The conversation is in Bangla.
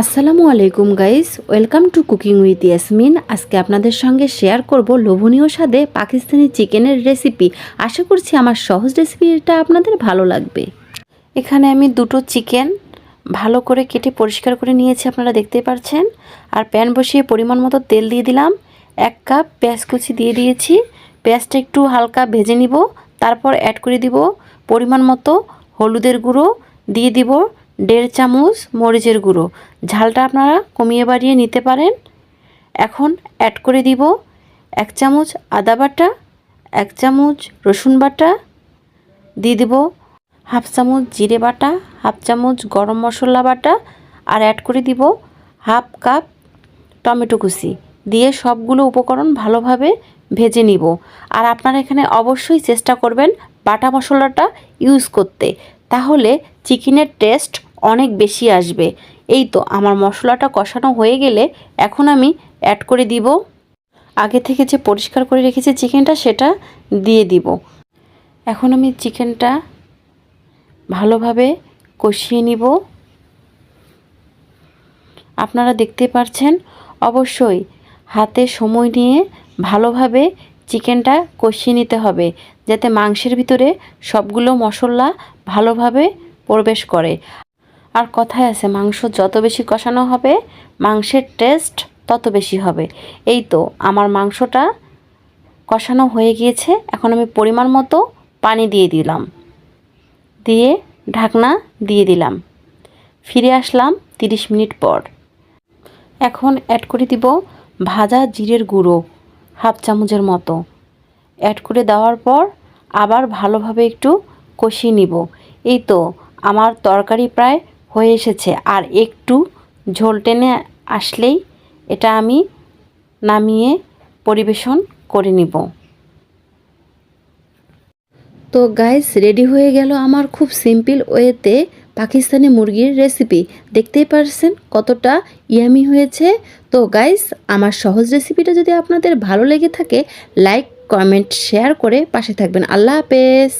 আসসালামু আলাইকুম guys welcome to cooking with Yasmin আজকে আপনাদের সঙ্গে শেয়ার করব লোভনীয় স্বাদে পাকিস্তানি চিকেনের রেসিপি আশা করছি আমার সহজ রেসিপিটা আপনাদের ভালো লাগবে। এখানে আমি দুটো চিকেন ভালো করে কেটে পরিষ্কার করে নিয়েছি, আপনারা দেখতেই পাচ্ছেন আর প্যান বসিয়ে পরিমাণ মতো তেল দিয়ে দিলাম। এক কাপ পেঁয়াজ কুচি দিয়ে দিয়েছি। পেঁয়াজটা একটু হালকা ভেজে নিব। তারপর অ্যাড করে দিব পরিমাণ মতো হলুদের গুঁড়ো। দিয়ে দিব দেড় চামচ মরিচের গুঁড়ো। ঝালটা আপনারা কমিয়ে বাড়িয়ে নিতে পারেন। এখন অ্যাড করে দিব এক চামচ আদা বাটা, এক চামচ রসুন বাটা, দিয়ে দিব হাফ চামচ জিরে বাটা, হাফ চামচ গরম মশলা বাটা, আর অ্যাড করে দিব হাফ কাপ টমেটো কুচি। দিয়ে সবগুলো উপকরণ ভালোভাবে ভেজে নিব। আর আপনারা এখানে অবশ্যই চেষ্টা করবেন বাটা মশলাটা ইউজ করতে। তাহলে চিকেনের টেস্ট অনেক বেশি আসবে। এই তো, আমার মশলাটা কষানো হয়ে গেলে এখন আমি অ্যাড করে দিব। আগে থেকে যে পরিষ্কার করে রেখেছি চিকেনটা, সেটা দিয়ে দিব। এখন আমি চিকেনটা ভালোভাবে কষিয়ে নিব। আপনারা দেখতে পারছেন, অবশ্যই হাতে সময় নিয়ে ভালোভাবে চিকেনটা কষিয়ে নিতে হবে, যাতে মাংসের ভিতরে সবগুলো মশলা ভালোভাবে প্রবেশ করে। আর কথায় আছে, মাংস যত বেশি কষানো হবে, মাংসের টেস্ট তত বেশি হবে। এই তো, আমার মাংসটা কষানো হয়ে গিয়েছে, এখন আমি পরিমাণ মতো পানি দিয়ে দিলাম। দিয়ে ঢাকনা দিয়ে দিলাম। ফিরে আসলাম তিরিশ মিনিট পর। এখন অ্যাড করে দিব ভাজা জিরের গুঁড়ো, হাফ চামচের মতো। অ্যাড করে দেওয়ার পর আবার ভালোভাবে একটু কষিয়ে নিব। এই তো, আমার তরকারি প্রায় হয়ে এসেছে। আর একটু ঝোল টেনে আসলেই এটা আমি নামিয়ে পরিবেশন করে নিব। তো গাইস রেডি হয়ে গেল আমার খুব সিম্পল ওয়েতে পাকিস্তানি মুরগির রেসিপি দেখতেই পারছেন কতটা ইয়ামি হয়েছে। তো গাইস আমার সহজ রেসিপিটা যদি আপনাদের ভালো লেগে থাকে লাইক কমেন্ট শেয়ার করে পাশে থাকবেন। আল্লাহ হাফেজ!